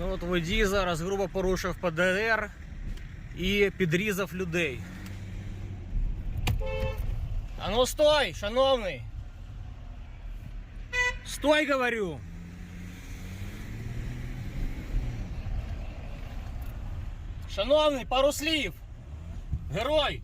Ну от водій зараз грубо порушив ПДР і підрізав людей. А ну стой, шановний! Стой, говорю! Шановний, пару слів! Герой!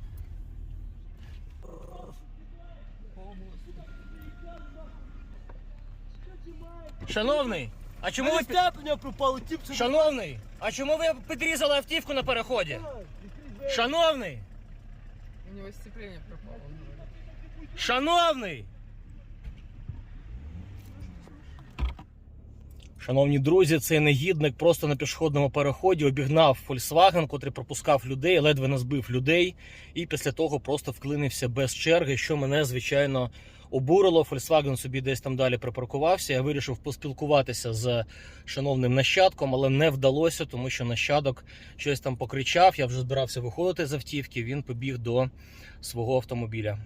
Шановний, а чому ви... Степлення пропало, тіп це Шановний, а чому ви підрізали автівку на переході? Шановний! У него сцепление пропало. Шановний! Шановні друзі, цей негідник просто на пішохідному переході обігнав Volkswagen, котрий пропускав людей, ледве не збив людей, і після того просто вклинився без черги, що мене, звичайно, обурило. Volkswagen собі десь там далі припаркувався. Я вирішив поспілкуватися з шановним нащадком, але не вдалося, тому що нащадок щось там покричав. Я вже збирався виходити з автівки. Він побіг до свого автомобіля.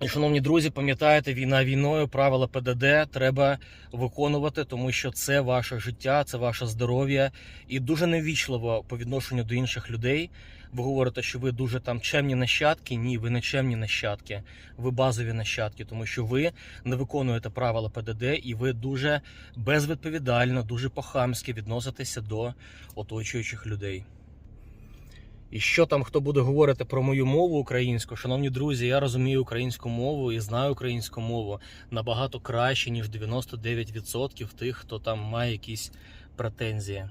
І, шановні друзі, пам'ятаєте, війна війною, правила ПДД треба виконувати, тому що це ваше життя, це ваше здоров'я і дуже невічливо по відношенню до інших людей. Ви говорите, що ви дуже там чемні нащадки. Ні, ви не чемні нащадки, ви базові нащадки, тому що ви не виконуєте правила ПДД і ви дуже безвідповідально, дуже по-хамськи відноситеся до оточуючих людей. І що там хто буде говорити про мою мову українську, шановні друзі, я розумію українську мову і знаю українську мову набагато краще, ніж 99% тих, хто там має якісь претензії.